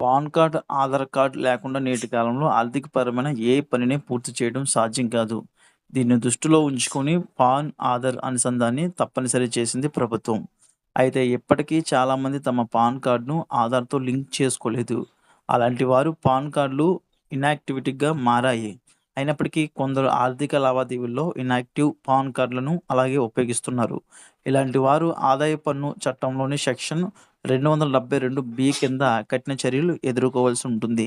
Pan card, Aadhaar card లేకుండా నేటి కాలంలో ఆర్థికపరమైన ఏ పనిని పూర్తి చేయడం సాధ్యం కాదు. దీన్ని దృష్టిలో ఉంచుకొని పాన్, ఆధార్ అనుసంధాన్ని తప్పనిసరి చేసింది ప్రభుత్వం. అయితే ఇప్పటికీ చాలామంది తమ పాన్ కార్డ్‌ను ఆధార్‌తో లింక్ చేసుకోలేదు. అలాంటి వారు పాన్ కార్డులు ఇన్యాక్టివిటీగా మారాయి. అయినప్పటికీ కొందరు ఆర్థిక లావాదేవీల్లో ఇనాక్టివ్ పాన్ కార్డులను అలాగే ఉపయోగిస్తున్నారు. ఇలాంటి వారు ఆదాయ పన్ను చట్టంలోని సెక్షన్ 272 కింద కఠిన చర్యలు ఎదుర్కోవాల్సి ఉంటుంది.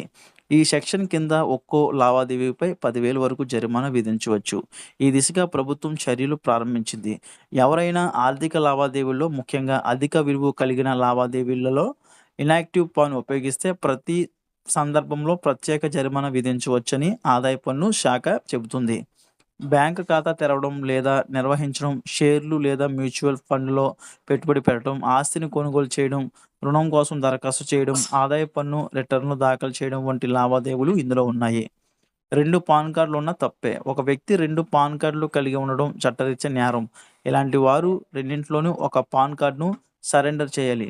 ఈ సెక్షన్ కింద ఒక్కో లావాదేవీపై పదివేల వరకు జరిమానా విధించవచ్చు. ఈ దిశగా ప్రభుత్వం చర్యలు ప్రారంభించింది. ఎవరైనా ఆర్థిక లావాదేవీల్లో ముఖ్యంగా అధిక విలువ కలిగిన లావాదేవీలలో ఇనాక్టివ్ పాన్ ఉపయోగిస్తే ప్రతి సందర్భంలో ప్రత్యేక జరిమానా విధించవచ్చని ఆదాయ పన్ను శాఖ చెబుతుంది. బ్యాంక్ ఖాతా తెరవడం లేదా నిర్వహించడం, షేర్లు లేదా మ్యూచువల్ ఫండ్‌లో పెట్టుబడి పెట్టడం, ఆస్తిని కొనుగోలు చేయడం, రుణం కోసం దరఖాస్తు చేయడం, ఆదాయ పన్ను రిటర్న్లు దాఖలు చేయడం వంటి లావాదేవీలు ఇందులో ఉన్నాయి. రెండు పాన్ కార్డులు ఉన్న తప్పే. ఒక వ్యక్తి రెండు పాన్ కార్డులు కలిగి ఉండడం చట్టరీత్యా నేరం. ఇలాంటి వారు రెండింటిలోనూ ఒక పాన్ కార్డ్‌ను సరెండర్ చేయాలి.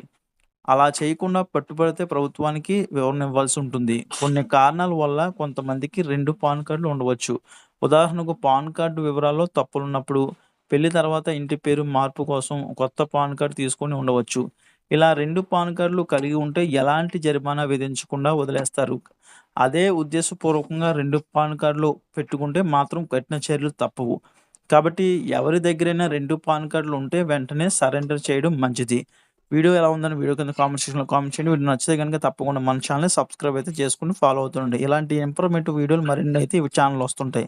అలా చేయకుండా పట్టుబడితే ప్రభుత్వానికి వివరణ ఇవ్వాల్సి ఉంటుంది. కొన్ని కారణాల వల్ల కొంతమందికి 2 పాన్ కార్డులు ఉండవచ్చు. ఉదాహరణకు పాన్ కార్డు వివరాల్లో తప్పులున్నప్పుడు, పెళ్ళి తర్వాత ఇంటి పేరు మార్పు కోసం కొత్త పాన్ కార్డు తీసుకొని ఉండవచ్చు. ఇలా 2 పాన్ కార్డులు కలిగి ఉంటే ఎలాంటి జరిమానా విధించకుండా వదిలేస్తారు. అదే ఉద్దేశపూర్వకంగా 2 పాన్ కార్డులు పెట్టుకుంటే మాత్రం కఠిన చర్యలు తప్పవు. కాబట్టి ఎవరి దగ్గరైనా 2 పాన్ కార్డులు ఉంటే వెంటనే సరెండర్ చేయడం మంచిది. వీడియో ఎలా ఉందని వీడియో కింద కామెంట్ సెక్షన్‌లో కామెంట్ చేయండి. వీడియో నచ్చితే కనుక తప్పకుండా మన ఛానల్ని సబ్స్క్రైబ్ అయితే చేసుకుని ఫాలో అవుతుండండి. ఇలాంటి ఇన్ఫర్మేటివ్ వీడియోలు మరిన్ని అయితే ఇవి ఛానల్ వస్తుంటాయి.